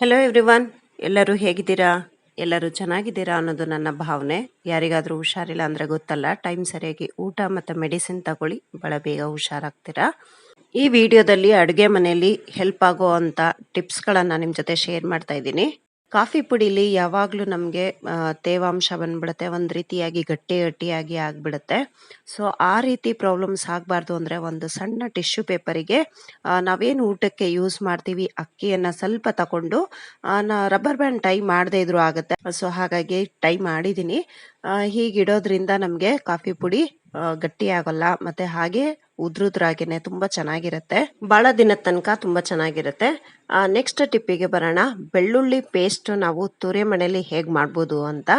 Hello everyone ಎಲ್ಲರೂ ಹೇಗಿದ್ದೀರಾ? ಎಲ್ಲರೂ ಚೆನ್ನಾಗಿದ್ದೀರಾ ಅನ್ನೋದು ನನ್ನ ಭಾವನೆ. ಯಾರಿಗಾದರೂ ಹುಷಾರಿಲ್ಲ ಅಂದರೆ ಗೊತ್ತಲ್ಲ. ಟೈಮ್ ಸರಿಯಾಗಿ ಊಟ ಮತ್ತು ಮೆಡಿಸಿನ್ ತಗೊಳ್ಳಿ. ಭಾಳ ಬೇಗ ಹುಷಾರಾಗ್ತೀರಾ? ಈ ವಿಡಿಯೋದಲ್ಲಿ ಅಡುಗೆ ಮನೆಯಲ್ಲಿ ಹೆಲ್ಪ್ ಆಗೋ ಅಂಥ ಟಿಪ್ಸ್ಗಳನ್ನು ನಿಮ್ಮ ಜೊತೆ ಶೇರ್ ಮಾಡ್ತಾ ಇದ್ದೀನಿ. ಕಾಫಿ ಪುಡಿಲಿ ಯಾವಾಗಲೂ ನಮಗೆ ತೇವಾಂಶ ಬಂದ್ಬಿಡುತ್ತೆ, ಒಂದು ರೀತಿಯಾಗಿ ಗಟ್ಟಿ ಗಟ್ಟಿಯಾಗಿ ಆಗಿಬಿಡುತ್ತೆ. ಸೊ, ಆ ರೀತಿ ಪ್ರಾಬ್ಲಮ್ಸ್ ಆಗ್ಬಾರ್ದು ಅಂದ್ರೆ ಒಂದು ಸಣ್ಣ ಟಿಶ್ಯೂ ಪೇಪರಿಗೆ ನಾವೇನು ಊಟಕ್ಕೆ ಯೂಸ್ ಮಾಡ್ತೀವಿ, ಅಕ್ಕಿಯನ್ನ ಸ್ವಲ್ಪ ತಗೊಂಡು ರಬ್ಬರ್ ಬ್ಯಾಂಡ್ ಟೈ ಮಾಡದೇ ಇದ್ರೂ ಆಗುತ್ತೆ. ಸೊ, ಹಾಗಾಗಿ ಟೈ ಮಾಡಿದ್ದೀನಿ ಹೀಗಿಡೋದ್ರಿಂದ ನಮಗೆ ಕಾಫಿ ಪುಡಿ ಗಟ್ಟಿ ಆಗೋಲ್ಲ. ಮತ್ತೆ ಹಾಗೆ ಉದ್ರುದ್ರಾಗೇನೆ ತುಂಬಾ ಚೆನ್ನಾಗಿರುತ್ತೆ. ಬಹಳ ದಿನದ ತನಕ ತುಂಬಾ ಚೆನ್ನಾಗಿರುತ್ತೆ. ನೆಕ್ಸ್ಟ್ ಟಿಪ್ಪಿಗೆ ಬರೋಣ. ಬೆಳ್ಳುಳ್ಳಿ ಪೇಸ್ಟ್ ನಾವು ತುರೆ ಮನೆಯಲ್ಲಿ ಹೇಗ್ ಮಾಡ್ಬೋದು ಅಂತ.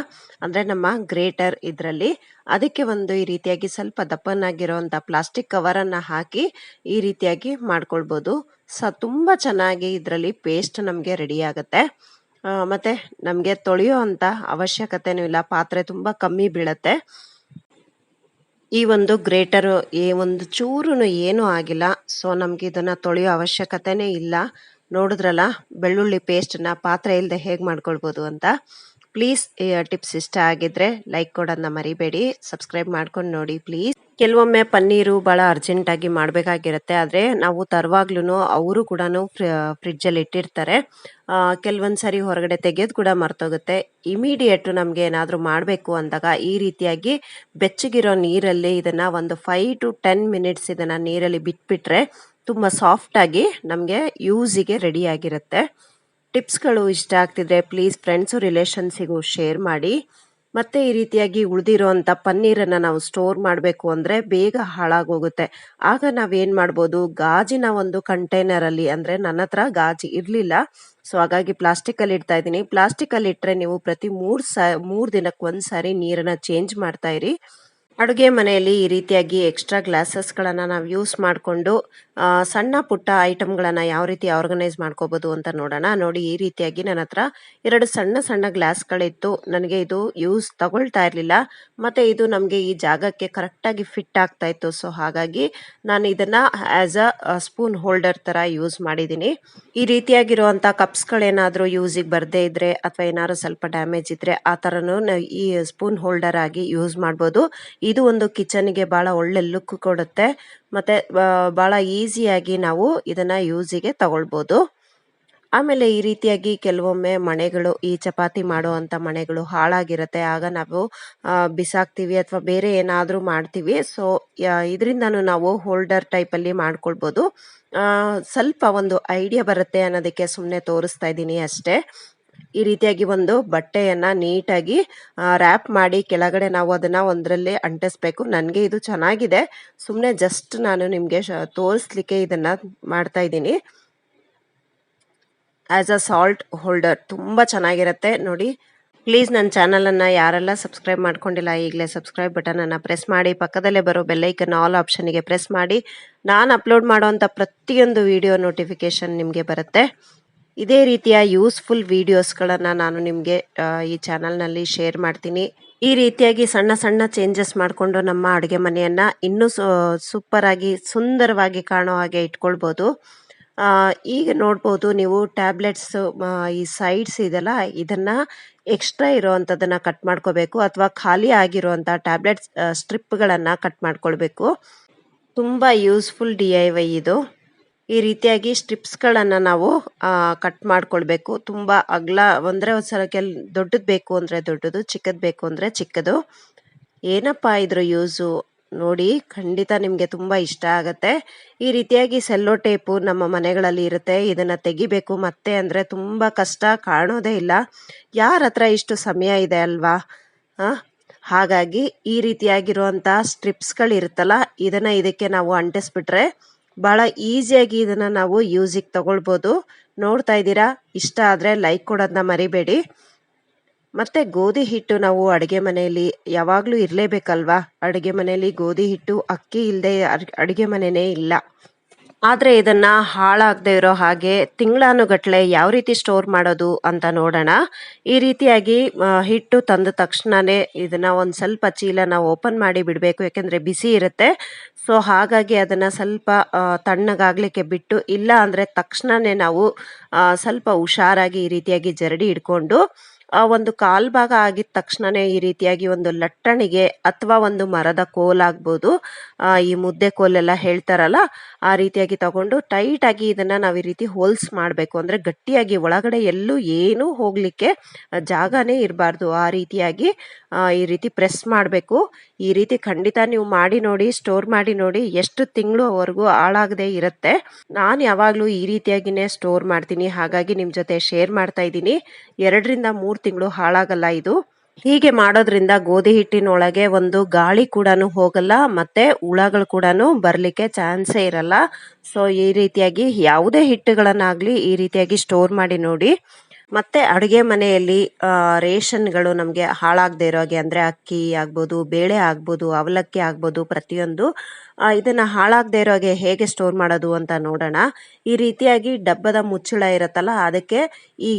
ಅಂದ್ರೆ ನಮ್ಮ ಗ್ರೇಟರ್ ಇದರಲ್ಲಿ ಅದಕ್ಕೆ ಒಂದು ಈ ರೀತಿಯಾಗಿ ಸ್ವಲ್ಪ ದಪ್ಪನಾಗಿರೋಂಥ ಪ್ಲಾಸ್ಟಿಕ್ ಕವರ್ ಅನ್ನ ಹಾಕಿ ಈ ರೀತಿಯಾಗಿ ಮಾಡ್ಕೊಳ್ಬೋದು. ಸ, ತುಂಬಾ ಚೆನ್ನಾಗಿ ಇದರಲ್ಲಿ ಪೇಸ್ಟ್ ನಮಗೆ ರೆಡಿ ಆಗುತ್ತೆ. ಮತ್ತೆ ನಮಗೆ ತೊಳೆಯೋ ಅಂತ ಅವಶ್ಯಕತೆನೂ ಇಲ್ಲ. ಪಾತ್ರೆ ತುಂಬಾ ಕಮ್ಮಿ ಬೀಳತ್ತೆ. ಈ ಒಂದು ಗ್ರೇಟರ್ ಈ ಒಂದು ಚೂರುನು ಏನೂ ಆಗಿಲ್ಲ. ಸೊ ನಮ್ಗೆ ಇದನ್ನ ತೊಳೆಯೋ ಅವಶ್ಯಕತೆನೇ ಇಲ್ಲ. ನೋಡಿದ್ರಲ್ಲ, ಬೆಳ್ಳುಳ್ಳಿ ಪೇಸ್ಟ್ನ ಪಾತ್ರೆ ಇಲ್ಲದೆ ಹೇಗೆ ಮಾಡ್ಕೊಳ್ಬೋದು ಅಂತ. ಪ್ಲೀಸ್ ಈ ಟಿಪ್ಸ್ ಇಷ್ಟ ಆಗಿದ್ರೆ ಲೈಕ್ ಕೊಡೋದನ್ನ ಮರಿಬೇಡಿ. ಸಬ್ಸ್ಕ್ರೈಬ್ ಮಾಡ್ಕೊಂಡು ನೋಡಿ ಪ್ಲೀಸ್ ಕೆಲವೊಮ್ಮೆ ಪನ್ನೀರು ಭಾಳ ಅರ್ಜೆಂಟಾಗಿ ಮಾಡಬೇಕಾಗಿರುತ್ತೆ. ಆದರೆ ನಾವು ತರುವಾಗ್ಲೂ ಅವರು ಕೂಡ ಫ್ರಿಜ್ಜಲ್ಲಿ ಇಟ್ಟಿರ್ತಾರೆ. ಕೆಲವೊಂದು ಸರಿ ಹೊರಗಡೆ ತೆಗೆಯೋದು ಕೂಡ ಮರ್ತೋಗುತ್ತೆ. ಇಮಿಡಿಯೇಟು ನಮಗೆ ಏನಾದರೂ ಮಾಡಬೇಕು ಅಂದಾಗ ಈ ರೀತಿಯಾಗಿ ಬೆಚ್ಚಗಿರೋ ನೀರಲ್ಲಿ ಇದನ್ನು ಒಂದು ಫೈವ್ ಟು ಟೆನ್ ಮಿನಿಟ್ಸ್ ಇದನ್ನು ನೀರಲ್ಲಿ ಬಿಟ್ಬಿಟ್ರೆ ತುಂಬ ಸಾಫ್ಟಾಗಿ ನಮಗೆ ಯೂಸಿಗೆ ರೆಡಿ ಆಗಿರುತ್ತೆ. ಟಿಪ್ಸ್ಗಳು ಇಷ್ಟ ಆಗ್ತಿದ್ರೆ ಪ್ಲೀಸ್ ಫ್ರೆಂಡ್ಸು ರಿಲೇಷನ್ಸಿಗೂ ಶೇರ್ ಮಾಡಿ. ಮತ್ತೆ ಈ ರೀತಿಯಾಗಿ ಉಳಿದಿರೋಂಥ ಪನ್ನೀರನ್ನು ನಾವು ಸ್ಟೋರ್ ಮಾಡಬೇಕು ಅಂದರೆ ಬೇಗ ಹಾಳಾಗೋಗುತ್ತೆ. ಆಗ ನಾವೇನು ಮಾಡ್ಬೋದು? ಗಾಜಿನ ಒಂದು ಕಂಟೈನರಲ್ಲಿ ಅಂದರೆ ನನ್ನ ಹತ್ರ ಗಾಜಿ ಇರಲಿಲ್ಲ. ಸೊ ಹಾಗಾಗಿ ಪ್ಲಾಸ್ಟಿಕಲ್ಲಿ ಇಡ್ತಾ ಇದ್ದೀನಿ. ಪ್ಲಾಸ್ಟಿಕಲ್ಲಿ ಇಟ್ಟರೆ ನೀವು ಪ್ರತಿ ಮೂರು ಸ, ಮೂರು ದಿನಕ್ಕೆ ಒಂದು ಸಾರಿ ನೀರನ್ನು ಚೇಂಜ್ ಮಾಡ್ತಾ ಇರಿ. ಅಡುಗೆ ಮನೆಯಲ್ಲಿ ಈ ರೀತಿಯಾಗಿ ಎಕ್ಸ್ಟ್ರಾ ಗ್ಲಾಸಸ್ಗಳನ್ನು ನಾವು ಯೂಸ್ ಮಾಡಿಕೊಂಡು ಸಣ್ಣ ಪುಟ್ಟ ಐಟಮ್ಗಳನ್ನು ಯಾವ ರೀತಿ ಆರ್ಗನೈಸ್ ಮಾಡ್ಕೋಬೋದು ಅಂತ ನೋಡೋಣ. ನೋಡಿ, ಈ ರೀತಿಯಾಗಿ ನನ್ನ ಹತ್ರ ಎರಡು ಸಣ್ಣ ಸಣ್ಣ ಗ್ಲಾಸ್ಗಳಿತ್ತು. ನನಗೆ ಇದು ಯೂಸ್ ತಗೊಳ್ತಾ ಇರಲಿಲ್ಲ. ಮತ್ತು ಇದು ನಮಗೆ ಈ ಜಾಗಕ್ಕೆ ಕರೆಕ್ಟಾಗಿ ಫಿಟ್ ಆಗ್ತಾ ಇತ್ತು. ಸೊ, ಹಾಗಾಗಿ ನಾನು ಇದನ್ನು ಆ್ಯಸ್ ಅ ಸ್ಪೂನ್ ಹೋಲ್ಡರ್ ಥರ ಯೂಸ್ ಮಾಡಿದ್ದೀನಿ. ಈ ರೀತಿಯಾಗಿರುವಂಥ ಕಪ್ಸ್ಗಳೇನಾದರೂ ಯೂಸಿಗೆ ಬರದೇ ಇದ್ದರೆ ಅಥವಾ ಏನಾದ್ರು ಸ್ವಲ್ಪ ಡ್ಯಾಮೇಜ್ ಇದ್ದರೆ ಆ ಥರನೂ ಈ ಸ್ಪೂನ್ ಹೋಲ್ಡರ್ ಆಗಿ ಯೂಸ್ ಮಾಡ್ಬೋದು. ಇದು ಒಂದು ಕಿಚನ್ಗೆ ಭಾಳ ಒಳ್ಳೆ ಲುಕ್ ಕೊಡುತ್ತೆ. ಮತ್ತು ಭಾಳ ಈಸಿಯಾಗಿ ನಾವು ಇದನ್ನು ಯೂಸಿಗೆ ತಗೊಳ್ಬೋದು. ಆಮೇಲೆ ಈ ರೀತಿಯಾಗಿ ಕೆಲವೊಮ್ಮೆ ಮಣೆಗಳು, ಈ ಚಪಾತಿ ಮಾಡುವಂಥ ಮಣೆಗಳು ಹಾಳಾಗಿರುತ್ತೆ. ಆಗ ನಾವು ಬಿಸಾಕ್ತೀವಿ ಅಥವಾ ಬೇರೆ ಏನಾದರೂ ಮಾಡ್ತೀವಿ. ಸೊ ಇದರಿಂದನೂ ನಾವು ಹೋಲ್ಡರ್ ಟೈಪಲ್ಲಿ ಮಾಡ್ಕೊಳ್ಬೋದು. ಸ್ವಲ್ಪ ಒಂದು ಐಡಿಯಾ ಬರುತ್ತೆ ಅನ್ನೋದಕ್ಕೆ ಸುಮ್ಮನೆ ತೋರಿಸ್ತಾ ಇದ್ದೀನಿ ಅಷ್ಟೇ. ಈ ರೀತಿಯಾಗಿ ಒಂದು ಬಟ್ಟೆಯನ್ನ ನೀಟಾಗಿ ರ್ಯಾಪ್ ಮಾಡಿ ಕೆಳಗಡೆ ನಾವು ಅದನ್ನ ಒಂದರಲ್ಲಿ ಅಂಟಿಸ್ಬೇಕು. ನನಗೆ ಇದು ಚೆನ್ನಾಗಿದೆ. ಸುಮ್ಮನೆ ಜಸ್ಟ್ ನಾನು ನಿಮಗೆ ತೋರಿಸ್ಲಿಕ್ಕೆ ಇದನ್ನ ಮಾಡ್ತಾ ಇದ್ದೀನಿ. ಆಸ್ ಅ ಸಾಲ್ಟ್ ಹೋಲ್ಡರ್ ತುಂಬ ಚೆನ್ನಾಗಿರುತ್ತೆ. ನೋಡಿ ಪ್ಲೀಸ್ ನನ್ನ ಚಾನಲನ್ನು ಯಾರೆಲ್ಲ ಸಬ್ಸ್ಕ್ರೈಬ್ ಮಾಡ್ಕೊಂಡಿಲ್ಲ, ಈಗಲೇ ಸಬ್ಸ್ಕ್ರೈಬ್ ಬಟನನ್ನು ಪ್ರೆಸ್ ಮಾಡಿ, ಪಕ್ಕದಲ್ಲೇ ಬರೋ ಬೆಲ್ಲೈಕನ್ ಆಲ್ ಆಪ್ಷನಿಗೆ ಪ್ರೆಸ್ ಮಾಡಿ. ನಾನು ಅಪ್ಲೋಡ್ ಮಾಡೋವಂಥ ಪ್ರತಿಯೊಂದು ವಿಡಿಯೋ ನೋಟಿಫಿಕೇಷನ್ ನಿಮಗೆ ಬರುತ್ತೆ. ಇದೇ ರೀತಿಯ ಯೂಸ್ಫುಲ್ ವಿಡಿಯೋಸ್ಗಳನ್ನು ನಾನು ನಿಮಗೆ ಈ ಚಾನಲ್ನಲ್ಲಿ ಶೇರ್ ಮಾಡ್ತೀನಿ. ಈ ರೀತಿಯಾಗಿ ಸಣ್ಣ ಸಣ್ಣ ಚೇಂಜಸ್ ಮಾಡಿಕೊಂಡು ನಮ್ಮ ಅಡುಗೆ ಮನೆಯನ್ನು ಇನ್ನೂ ಸೂಪರ್ ಆಗಿ ಸುಂದರವಾಗಿ ಕಾಣೋ ಹಾಗೆ ಇಟ್ಕೊಳ್ಬೋದು. ಈಗ ನೋಡ್ಬೋದು ನೀವು ಟ್ಯಾಬ್ಲೆಟ್ಸ್ ಈ ಸೈಡ್ಸ್ ಇದೆಲ್ಲ, ಇದನ್ನು ಎಕ್ಸ್ಟ್ರಾ ಇರೋವಂಥದ್ದನ್ನು ಕಟ್ ಮಾಡ್ಕೋಬೇಕು ಅಥವಾ ಖಾಲಿ ಆಗಿರುವಂಥ ಟ್ಯಾಬ್ಲೆಟ್ಸ್ ಸ್ಟ್ರಿಪ್ಗಳನ್ನು ಕಟ್ ಮಾಡ್ಕೊಳ್ಬೇಕು. ತುಂಬ ಯೂಸ್ಫುಲ್ ಡಿ ಐ ವೈ ಇದು. ಈ ರೀತಿಯಾಗಿ ಸ್ಟ್ರಿಪ್ಸ್ಗಳನ್ನು ನಾವು ಕಟ್ ಮಾಡ್ಕೊಳ್ಬೇಕು. ತುಂಬ ಅಗಲ ಅಂದರೆ ಒಂದ್ಸಲ ಕೆಲ್, ದೊಡ್ಡದು ಬೇಕು ಅಂದರೆ ದೊಡ್ಡದು, ಚಿಕ್ಕದು ಬೇಕು ಅಂದರೆ ಚಿಕ್ಕದು. ಏನಪ್ಪ ಇದ್ರ ಯೂಸು? ನೋಡಿ, ಖಂಡಿತ ನಿಮಗೆ ತುಂಬ ಇಷ್ಟ ಆಗುತ್ತೆ. ಈ ರೀತಿಯಾಗಿ ಸೆಲ್ಲೋ ಟೇಪು ನಮ್ಮ ಮನೆಗಳಲ್ಲಿ ಇರುತ್ತೆ. ಇದನ್ನು ತೆಗಿಬೇಕು. ಮತ್ತೆ ಅಂದರೆ ತುಂಬ ಕಷ್ಟ ಕಾಣೋದೇ ಇಲ್ಲ. ಯಾರ ಹತ್ರ ಇಷ್ಟು ಸಮಯ ಇದೆ ಅಲ್ವಾ? ಹಾಗಾಗಿ ಈ ರೀತಿಯಾಗಿರುವಂಥ ಸ್ಟ್ರಿಪ್ಸ್ಗಳಿರುತ್ತಲ್ಲ, ಇದನ್ನು ಇದಕ್ಕೆ ನಾವು ಅಂಟಿಸ್ಬಿಟ್ರೆ ಭಾಳ ಈಸಿಯಾಗಿ ಇದನ್ನ ನಾವು ಯೂಸಿಗೆ ತಗೊಳ್ಬೋದು. ನೋಡ್ತಾ ಇದ್ದೀರಾ? ಇಷ್ಟ ಆದರೆ ಲೈಕ್ ಕೊಡೋದನ್ನ ಮರಿಬೇಡಿ. ಮತ್ತೆ ಗೋಧಿ ಹಿಟ್ಟು ನಾವು ಅಡುಗೆ ಮನೆಯಲ್ಲಿ ಯಾವಾಗಲೂ ಇರಲೇಬೇಕಲ್ವಾ? ಅಡುಗೆ ಮನೆಯಲ್ಲಿ ಗೋಧಿ ಹಿಟ್ಟು ಅಕ್ಕಿ ಇಲ್ಲದೆ ಅಡುಗೆ ಮನೆಯೇ ಇಲ್ಲ. ಆದರೆ ಇದನ್ನ ಹಾಳಾಗದೆ ಇರೋ ಹಾಗೆ ತಿಂಗಳಾನುಗಟ್ಲೆ ಯಾವ ರೀತಿ ಸ್ಟೋರ್ ಮಾಡೋದು ಅಂತ ನೋಡೋಣ. ಈ ರೀತಿಯಾಗಿ ಹಿಟ್ಟು ತಂದ ತಕ್ಷಣನೇ ಇದನ್ನ ಒಂದು ಸ್ವಲ್ಪ ಚೀಲನ ಓಪನ್ ಮಾಡಿ ಬಿಡಬೇಕು, ಯಾಕೆಂದರೆ ಬಿಸಿ ಇರುತ್ತೆ. ಸೊ ಹಾಗಾಗಿ ಅದನ್ನ ಸ್ವಲ್ಪ ತಣ್ಣಗಾಗಲಿಕ್ಕೆ ಬಿಟ್ಟು, ಇಲ್ಲ ಅಂದ್ರೆ ತಕ್ಷಣನೇ ನಾವು ಸ್ವಲ್ಪ ಹುಷಾರಾಗಿ ಈ ರೀತಿಯಾಗಿ ಜರಡಿ ಹಿಡ್ಕೊಂಡು ಆ ಒಂದು ಕಾಲ್ ಭಾಗ ಆಗಿದ ತಕ್ಷಣನೇ ಈ ರೀತಿಯಾಗಿ ಒಂದು ಲಟ್ಟಣಿಗೆ ಅಥವಾ ಒಂದು ಮರದ ಕೋಲಾಗ್ಬೋದು ಈ ಮುದ್ದೆ ಕೋಲೆಲ್ಲ ಹೇಳ್ತಾರಲ್ಲ, ಆ ರೀತಿಯಾಗಿ ತಗೊಂಡು ಟೈಟ್ ಆಗಿ ಇದನ್ನ ನಾವು ಈ ರೀತಿ ಹೋಲ್ಸ್ ಮಾಡಬೇಕು. ಅಂದ್ರೆ ಗಟ್ಟಿಯಾಗಿ ಒಳಗಡೆ ಎಲ್ಲೂ ಏನೂ ಹೋಗ್ಲಿಕ್ಕೆ ಜಾಗನೇ ಇರಬಾರ್ದು. ಆ ರೀತಿಯಾಗಿ ಈ ರೀತಿ ಪ್ರೆಸ್ ಮಾಡಬೇಕು. ಈ ರೀತಿ ಖಂಡಿತ ನೀವು ಮಾಡಿ ನೋಡಿ ಸ್ಟೋರ್ ಮಾಡಿ ನೋಡಿ, ಎಷ್ಟು ತಿಂಗಳವರೆಗೂ ಹಾಳಾಗದೆ ಇರುತ್ತೆ. ನಾನು ಯಾವಾಗಲೂ ಈ ರೀತಿಯಾಗಿನೇ ಸ್ಟೋರ್ ಮಾಡ್ತೀನಿ. ಹಾಗಾಗಿ ನಿಮ್ಮ ಜೊತೆ ಶೇರ್ ಮಾಡ್ತಾ ಇದ್ದೀನಿ. ಎರಡರಿಂದ ಮೂರು ತಿಂಗಳು ಹಾಳಾಗಲ್ಲ ಇದು. ಹೀಗೆ ಮಾಡೋದ್ರಿಂದ ಗೋಧಿ ಹಿಟ್ಟಿನೊಳಗೆ ಒಂದು ಗಾಳಿ ಕೂಡ ಹೋಗಲ್ಲ, ಮತ್ತೆ ಹುಳಗಳು ಕೂಡ ಬರಲಿಕ್ಕೆ ಚಾನ್ಸೇ ಇರಲ್ಲ. ಸೊ ಈ ರೀತಿಯಾಗಿ ಯಾವುದೇ ಹಿಟ್ಟುಗಳನ್ನಾಗ್ಲಿ ಈ ರೀತಿಯಾಗಿ ಸ್ಟೋರ್ ಮಾಡಿ ನೋಡಿ. ಮತ್ತೆ ಅಡುಗೆ ಮನೆಯಲ್ಲಿ ರೇಷನ್ಗಳು ನಮಗೆ ಹಾಳಾಗದೆ ಇರೋ ಹಾಗೆ ಅಂದರೆ ಅಕ್ಕಿ ಆಗ್ಬೋದು, ಬೇಳೆ ಆಗ್ಬೋದು, ಅವಲಕ್ಕಿ ಆಗ್ಬೋದು ಪ್ರತಿಯೊಂದು ಇದನ್ನು ಹಾಳಾಗದೆ ಇರೋ ಹಾಗೆ ಹೇಗೆ ಸ್ಟೋರ್ ಮಾಡೋದು ಅಂತ ನೋಡೋಣ. ಈ ರೀತಿಯಾಗಿ ಡಬ್ಬದ ಮುಚ್ಚಳ ಇರುತ್ತಲ್ಲ, ಅದಕ್ಕೆ ಈ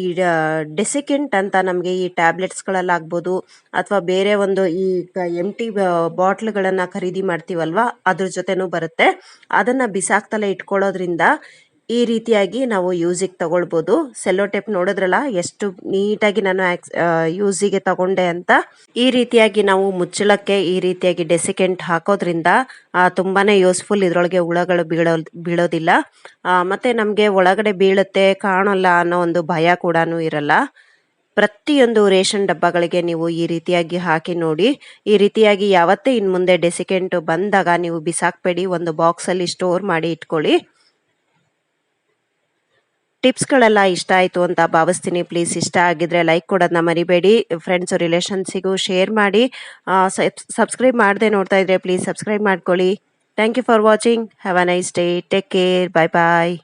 ಡೆಸಿಕೆಂಟ್ ಅಂತ ನಮಗೆ ಈ ಟ್ಯಾಬ್ಲೆಟ್ಸ್ಗಳಲ್ಲಾಗ್ಬೋದು ಅಥವಾ ಬೇರೆ ಒಂದು ಈ ಎಂ ಟಿ ಬಾಟ್ಲ್ಗಳನ್ನು ಖರೀದಿ ಮಾಡ್ತೀವಲ್ವ, ಅದ್ರ ಜೊತೆನೂ ಬರುತ್ತೆ. ಅದನ್ನು ಬಿಸಾಕ್ತಲೇ ಇಟ್ಕೊಳ್ಳೋದ್ರಿಂದ ಈ ರೀತಿಯಾಗಿ ನಾವು ಯೂಸಿಗೆ ತಗೊಳ್ಬೋದು. ಸೆಲ್ಲೋ ಟೇಪ್ ನೋಡಿದ್ರಲ್ಲ, ಎಷ್ಟು ನೀಟಾಗಿ ನಾನು ಯೂಸಿಗೆ ತಗೊಂಡೆ ಅಂತ. ಈ ರೀತಿಯಾಗಿ ನಾವು ಮುಚ್ಚಳಕ್ಕೆ ಈ ರೀತಿಯಾಗಿ ಡೆಸಿಕೆಂಟ್ ಹಾಕೋದ್ರಿಂದ ತುಂಬಾನೇ ಯೂಸ್ಫುಲ್ ಇದರೊಳಗೆ ಹುಳಗಳು ಬೀಳೋ ಬೀಳೋದಿಲ್ಲ. ಮತ್ತೆ ನಮಗೆ ಒಳಗಡೆ ಬೀಳುತ್ತೆ, ಕಾಣಲ್ಲ ಅನ್ನೋ ಒಂದು ಭಯ ಕೂಡ ಇರಲ್ಲ. ಪ್ರತಿಯೊಂದು ರೇಷನ್ ಡಬ್ಬಗಳಿಗೆ ನೀವು ಈ ರೀತಿಯಾಗಿ ಹಾಕಿ ನೋಡಿ. ಈ ರೀತಿಯಾಗಿ ಯಾವತ್ತೇ ಇನ್ನು ಮುಂದೆ ಡೆಸಿಕೆಂಟ್ ಬಂದಾಗ ನೀವು ಬಿಸಾಕ್ಬೇಡಿ, ಒಂದು ಬಾಕ್ಸಲ್ಲಿ ಸ್ಟೋರ್ ಮಾಡಿ ಇಟ್ಕೊಳ್ಳಿ. ಟಿಪ್ಸ್ಗಳೆಲ್ಲ ಇಷ್ಟ ಆಯಿತು ಅಂತ ಭಾವಿಸ್ತೀನಿ. ಪ್ಲೀಸ್ ಇಷ್ಟ ಆಗಿದ್ರೆ ಲೈಕ್ ಕೊಡೋದನ್ನ ಮರಿಬೇಡಿ. ಫ್ರೆಂಡ್ಸು ರಿಲೇಷನ್ಸಿಗೂ ಶೇರ್ ಮಾಡಿ. ಸಬ್ಸ್ಕ್ರೈಬ್ ಮಾಡದೆ ನೋಡ್ತಾ ಇದ್ರೆ ಪ್ಲೀಸ್ ಸಬ್ಸ್ಕ್ರೈಬ್ ಮಾಡ್ಕೊಳ್ಳಿ. Thank you for watching have a nice day take care bye bye